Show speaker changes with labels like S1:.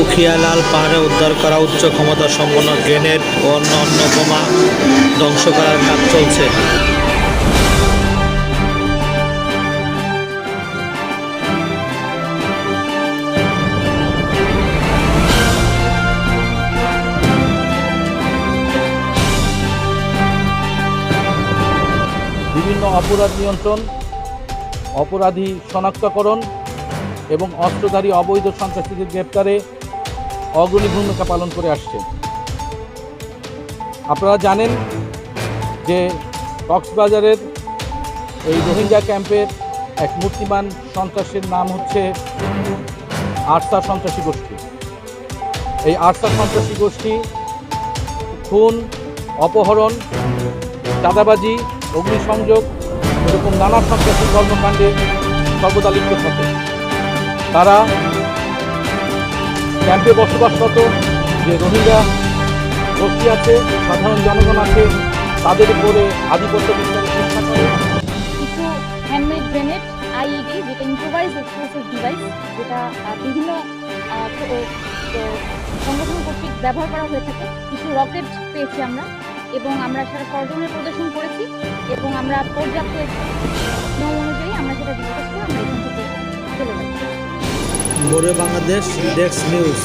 S1: উখিয়ালাল পাহাড়ে উদ্ধার করা উচ্চ ক্ষমতা সম্পন্ন গ্রেনেড ও অন্য অন্য বোমা ধ্বংস করার কাজ চলছে।
S2: বিভিন্ন অপরাধ নিয়ন্ত্রণ, অপরাধী শনাক্তকরণ এবং অস্ত্রধারী অবৈধ সন্ত্রাসীদের গ্রেপ্তারে অগ্রণী ভূমিকা পালন করে আসছে। আপনারা জানেন যে কক্সবাজারের এই রোহিঙ্গা ক্যাম্পের এক মূর্তিমান সন্ত্রাসের নাম হচ্ছে আরসা সন্ত্রাসী গোষ্ঠী। এই আরসা সন্ত্রাসী গোষ্ঠী খুন, অপহরণ, চাঁদাবাজি, অগ্নিসংযোগ এরকম নানা সন্ত্রাসী কর্মকাণ্ডে সর্বদা লিপ্ত থাকে। তারা ক্যাম্পে বসবাসরত যে রোহিঙ্গা গোষ্ঠী আছে, সাধারণ জনগণ আছে, তাদের উপরে আধিপত্য বিস্তারের চেষ্টা করে।
S3: কিছু হ্যান্ডমেড গ্রেনেড আইইডি যেটা ইম্প্রোভাইজ এক্সপ্লোসিভ ডিভাইস যেটা বিভিন্ন সংগঠন ব্যবহার করা হয়ে থাকে। কিছু রকেট পেয়েছি আমরা এবং আমরা সেটা সরজমিনে প্রদর্শন করেছি এবং আমরা পর্যাপ্ত নিয়ম অনুযায়ী আমরা সেটা করে
S1: বড়ে বাংলাদেশ ডেস্ক নিউজ